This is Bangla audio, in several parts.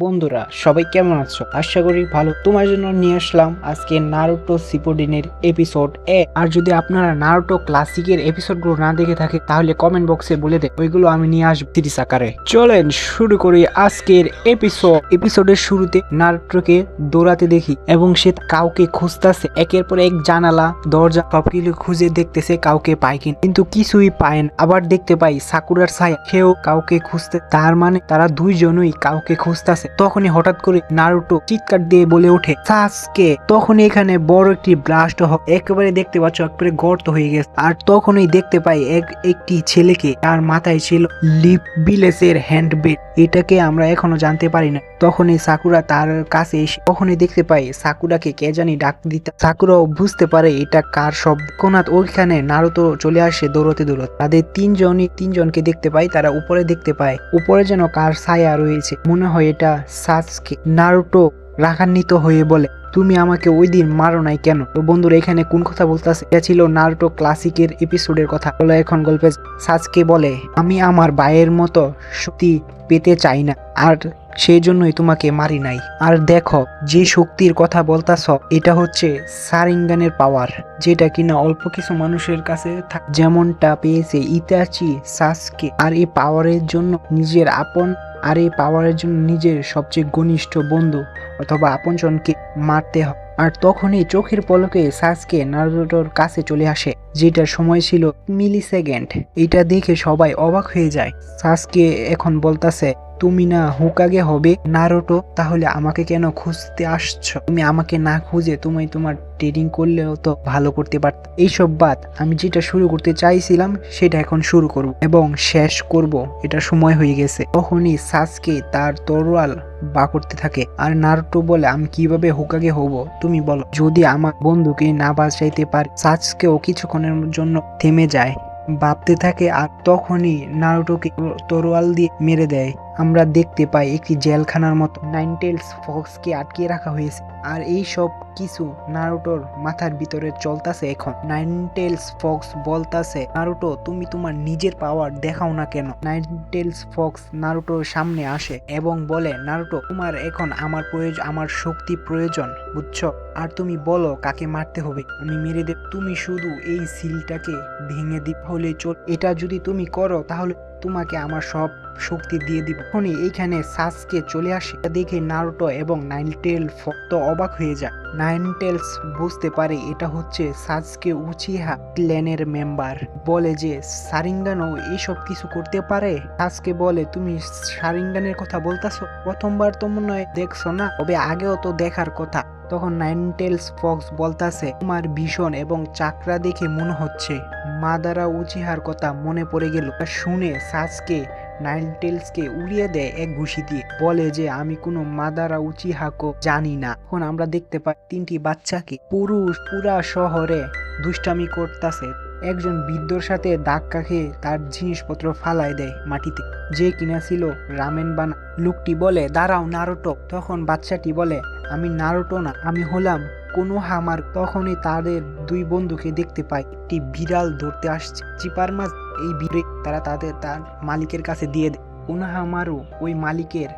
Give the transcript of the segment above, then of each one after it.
বন্ধুরা, সবাই কেমন আছো? আশা করি ভালো। তোমার জন্য নিয়ে আসলাম আজকে নারুটো সিপোডিনের এপিসোড এ আর যদি আপনারা নারুটো ক্লাসিকের এপিসোডগুলো না দেখে থাকে, তাহলে কমেন্ট বক্সে বলে দে ওইগুলো আমি নিয়ে আসব সিরিজ আকারে। চলেন শুরু করি আজকের এপিসোড এপিসোডের শুরুতে নারুটোকে দৌড়াতে দেখি এবং সে কাউকে খুঁজতেছে। একের পর এক জানালা, দরজা, সবকিছু খুঁজে দেখতেছে কাউকে পায় কিনা। কিন্তু কিছুই পায় না। আবার দেখতে পাই সাকুরার ছায়া। সেও কাউকে খুঁজতে তার মানে তারা দুইজনই কাউকে খুঁজতেছে। তখনই হঠাৎ করে নারুটো চিৎকার দিয়ে বলে ওঠে, সাসকে তখন এখানে বড় একটি ব্লাস্ট হয় একেবারে দেখতে পাচ্ছ, একবারে গর্ত হয়ে গেছে। আর তখনই দেখতে পাই এক, একটি ছেলেকে তার মাথায় ছিল লিপ বিলেসের হ্যান্ডবেড এটাকে আমরা এখনও জানতে পারি না। তখনই সাকুরা তার কাছে এসে তখনই দেখতে পাই সাকুরাকে কে জানি ডাক দিতে, সাকুরাও বুঝতে পারে এটা কার শব্দ। কোনাত ওইখানে নারুতো চলে আসে দৌড়তে দৌড়তে। তাদের তিনজনই, তিনজনকে দেখতে পাই, তারা উপরে দেখতে পায়। উপরে যেন কার ছায়া রয়েছে। মনে হয় এটা সাসকে নারুটো রাগান্বিত হয়ে বলে, তুমি আমাকে ওই দিন মারো নাই কেন? তো বন্ধুরা, এখানে কোন কথা বলতেছে? এটা ছিল নারুটো ক্লাসিকের এপিসোডের কথা। বলো এখন গল্পে সাজকে বলে, আমি আমার ভাইয়ের মতো শক্তি পেতে চাই না। আর সেই জন্যই তোমাকে মারি নাই। আর দেখো, যে শক্তির কথা বলতাছ, এটা হচ্ছে সারিঙ্গানের পাওয়ার যেটা কিনা অল্প কিছু মানুষের কাছে যেমনটা পেয়েছে ইতাচি, সাসকে, আর এই পাওয়ারের জন্য নিজের আপন, আর এই পাওয়ারের জন্য নিজের সবচেয়ে ঘনিষ্ঠ বন্ধু অথবা আপনজনকে মারতে হয়। আর তখনই চোখের পলকে সাসকে নারুটোর কাছে চলে আসে, যেটার সময় ছিল মিলি সেকেন্ড এটা দেখে সবাই অবাক হয়ে যায়। সাসকে এখন বলতাছে তুমি না হুকাগে হবে, নারুটো, তাহলে আমাকে কেন খুঁজতে আসছো? তুমি আমাকে না খুঁজে তুমি তোমার ট্রেডিং করলেও তো ভালো করতে পারত। এইসব বাদ, আমি যেটা শুরু করতে চাইছিলাম, সেটা এখন শুরু করব এবং শেষ করব। এটা সময় হয়ে গেছে। তখনই সাসকে তার তরোয়াল বা করতে থাকে। আর নারুটো বলে, আমি কীভাবে হুকাগে হব? তুমি বলো। যদি আমার বন্ধুকে না বাঁচাইতে পারি, সাসকেও কিছুক্ষণের জন্য থেমে যায়, ভাবতে থাকে। আর তখনই নারুটোকে তরোয়াল দিয়ে মেরে দেয়। আমরা দেখতে পাই একটি জেলখানার মতো। নাইনটেলস ফক্সকে আটকে রাখা হয়েছে। আর এই সব কিছু নারুটোর মাথার ভিতরে চলতাছে এখন। নাইনটেলস ফক্স বলতাছে, নারুটো, তুমি তোমার নিজের পাওয়ার দেখাও না কেন? নাইনটেলস ফক্স নারুটোর সামনে আসে এবং বলে, নারুটো, তোমার এখন আমার প্রয়োজন আমার শক্তি প্রয়োজন, বুঝছ? আর তুমি বলো কাকে মারতে হবে? আমি মেরে দেব। তুমি শুধু এই সিলটাকে ভেঙে দিই হলে চল, এটা যদি তুমি করো, তাহলে তোমাকে আমার সব শক্তি দিয়ে দিব। তখনই এইখানে সাসকে চলে আসে। দেখে নারুটো এবং নাইনটেল ফক্ত অবাক হয়ে যায়। নাইনটেলস বুঝতে পারে এটা হচ্ছে সাসকে উচিহা ক্ল্যানের মেম্বার। বলে যে, সারিঙ্গানও এইসব কিছু করতে পারে? সাসকে বলে, তুমি সারিঙ্গানের কথা বলতাছো? প্রথমবার তো মনে হয় দেখছ না, তবে আগেও তো দেখার কথা। তখন নাইনটেলস ফক্স বলতাছে, তোমার ভীষণ এবং চাকরা দেখে মনে হচ্ছে। মাদারা উচিহার কথা মনে পড়ে গেল। শুনে সাসকে নাইনটেলসকে উড়িয়ে দেয় এক ঘুষি দিয়ে। বলে যে, আমি কোনো মাদারা উচিহাকো জানি না। এখন আমরা দেখতে পাই তিনটি বাচ্চাকে। পুরুষ পুরা শহরে দুষ্টামি করতাছে। একজন বৃদ্ধর সাথে ধাক্কা খেয়ে তার জিনিসপত্র ফালায় দেয় মাটিতে। যে কিনা ছিল রামেন বানা লোকটি বলে, দাঁড়াও নারুটো। তখন বাচ্চাটি বলে, আমি নারুটো না, আমি হলাম। কোনো হামার তখনই তাদের দুই বন্ধুকে দেখতে পায়। একটি বিড়াল ধরতে আসছে। চিপার মাছ এই বিড়ে তারা তাদের তার মালিকের কাছে দিয়ে দেয়। কোনোহামারও ওই মালিকের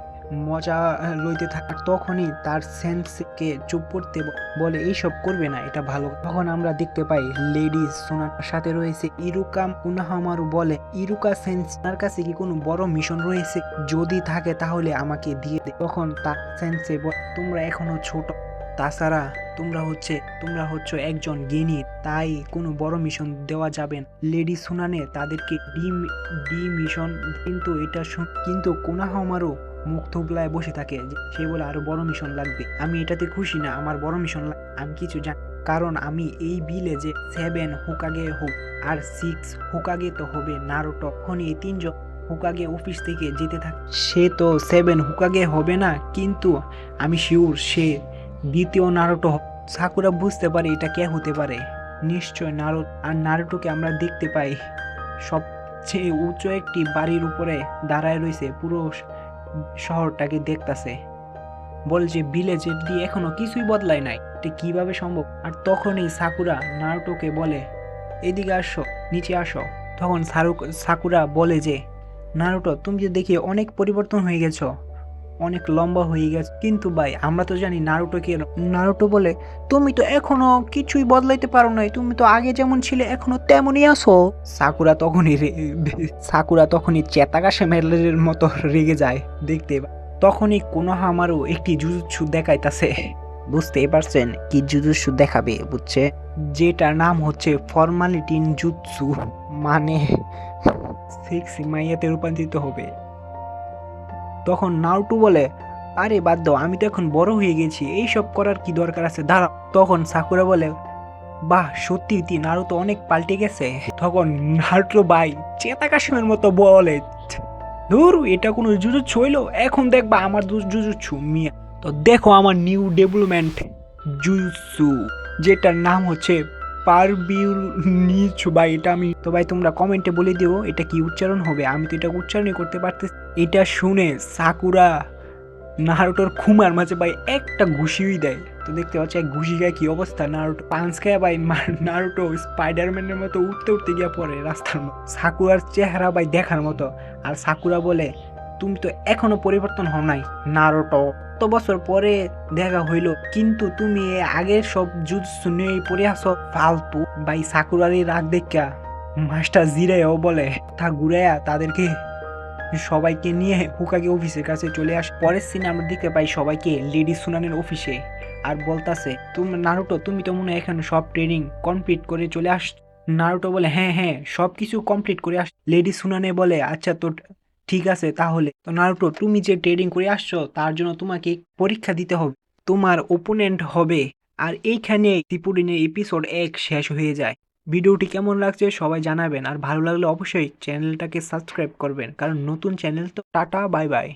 মজা লইতে থাকার তখনই তার সেন্সকে চুপ করতে বলে, এইসব করবে না, এটা ভালো। তখন আমরা দেখতে পাই লেডিস সোনার সাথে রয়েছে ইরুকাম উনাহামারু বলে, ইরুকা সেন্স তার কাছে কি কোনো বড় মিশন রয়েছে? যদি থাকে তাহলে আমাকে দিয়ে দে। তখন তার সেন্সে তোমরা এখনও ছোট, তাছাড়া তোমরা হচ্ছে তোমরা হচ্ছে একজন জ্ঞানী তাই কোনো বড় মিশন দেওয়া যাবে লেডি সুনানে তাদেরকে ডি ডি মিশন কিন্তু এটা কিন্তু কোনাহামারও মুখ থুবলায় বসে থাকে সে বলে আরও বড় মিশন লাগবে। আমি এটাতে খুশি না, আমার বড় মিশন আমি কিছু জানি কারণ আমি এই বিলে যে সেভেন হুকাগে হোক আর সিক্স হুকাগে তো হবে নারো তখন এই তিনজন হুকাগে অফিস থেকে যেতে থাকে সে তো সেভেন হুকাগে হবে না, কিন্তু আমি শিওর সে দ্বিতীয় নারুটো। সাকুরা বুঝতে পারে এটা কে হতে পারে। নিশ্চয় নারু আর নারুটোকে আমরা দেখতে পাই। সবচেয়ে উঁচু একটি বাড়ির উপরে দাঁড়ায় রয়েছে পুরো শহরটাকে দেখতেছে। বল যে ভিলেজের দিয়ে এখনও কিছুই বদলায় নাই। এটা কীভাবে সম্ভব? আর তখনই সাকুরা নারুটোকে বলে, এদিকে আসো, নিচে আসো। তখন সারু সাকুরা বলে যে, নারুটো, তুমি যে দেখি অনেক পরিবর্তন হয়ে গেছো। অনেক লম্বা হয়ে গেছে। কিন্তু ভাই, আমরা তো জানি নারুটো কি নারুটো বলে, তুমি তো এখনও কিছুই বদলাইতে পারো নাই। তুমি তো আগে যেমন ছিলে, এখনও তেমনই আসো সাকুরা তখনই সাকুরা তখনই চেতাকাশে মেলের মতো রেগে যায় দেখতে। তখনই কোনো হামারও একটি জুজুৎসু দেখাইতাছে। বুঝতেই পারছেন কি জুজুৎসু দেখাবে, বুঝছে? যেটার নাম হচ্ছে ফর্মালিটিন জুৎসু। মানে সেক্সি মাইয়াতে রূপান্তরিত হবে। তখন নাউটু বলে, আরে, বাদ দাও, আমি তো এখন বড় হয়ে গেছি, এইসব করার কি দরকার আছে? দাঁড়া তখন সাকুরা বলে, বাহ, সত্যি তুই নারু তো অনেক পাল্টে গেছে। তখন নারুটো ভাই চেতাকাশিমের মতো বলে, ধুর, এটা কোনো জুজুৎসু হইল? এখন দেখবা আমার জুজুৎসু, মিয়া। তো দেখো আমার নিউ ডেভেলপমেন্ট জুজুৎসু, যেটার নাম হচ্ছে পারবিউর নিচু ভাই। এটা আমি, তো ভাই, তোমরা কমেন্টে বলে দিও, এটা কি উচ্চারণ হবে? আমি তো এটা উচ্চারণই করতে পারতেছি এটা শুনে সাকুরা নারুটোর খুমার মাঝে ভাই একটা ঘুষিই দেয়। তো দেখতে পাচ্ছি এক ঘুষি গায়ে কি অবস্থা? নারুটো পাঞ্চ খায় ভাই নারুটো স্পাইডারম্যানের মতো উঠতে উঠতে গিয়ে পড়ে রাস্তার মতো সাকুরার চেহারা ভাই দেখার মতো। আর সাকুরা বলে, তুমি তো এখনও পরিবর্তন হও নাই, নারুটো। তো বছর পরে দেখা হইল, কিন্তু তুমি আগের সব জুৎসু নিয়ে পড়ে আসো ফালতু। ভাই সাকুরারই রাগ দেখা মাস্টার জিরাইও বলে, তা ঘুরাইয়া তাদেরকে সবাইকে নিয়ে হুকাকে অফিসের কাছে চলে আসে পরের সিনে আমরা দেখতে পাই সবাইকে লেডি সুনানের অফিসে। আর বলতাছে, তুমি নারুটো, তুমি তো মনে হয় এখানে সব ট্রেনিং কমপ্লিট করে চলে আস নারুটো বলে হ্যাঁ হ্যাঁ সব কিছু কমপ্লিট করে আস লেডি সুনানে বলে আচ্ছা তো ঠিক আছে, তাহলে। তো নারুটো, তুমি যে ট্রেনিং করে আসছো, তার জন্য তোমাকে পরীক্ষা দিতে হবে। তোমার ওপোনেন্ট হবে। আর এইখানে ত্রিপুরিনের এপিসোড এক শেষ হয়ে যায়। ভিডিওটি কেমন লাগছে সবাই জানাবেন। আর ভালো লাগলে অবশ্যই চ্যানেলটাকে সাবস্ক্রাইব করবেন। কারণ নতুন চ্যানেল তো, টাটা, বাই বাই।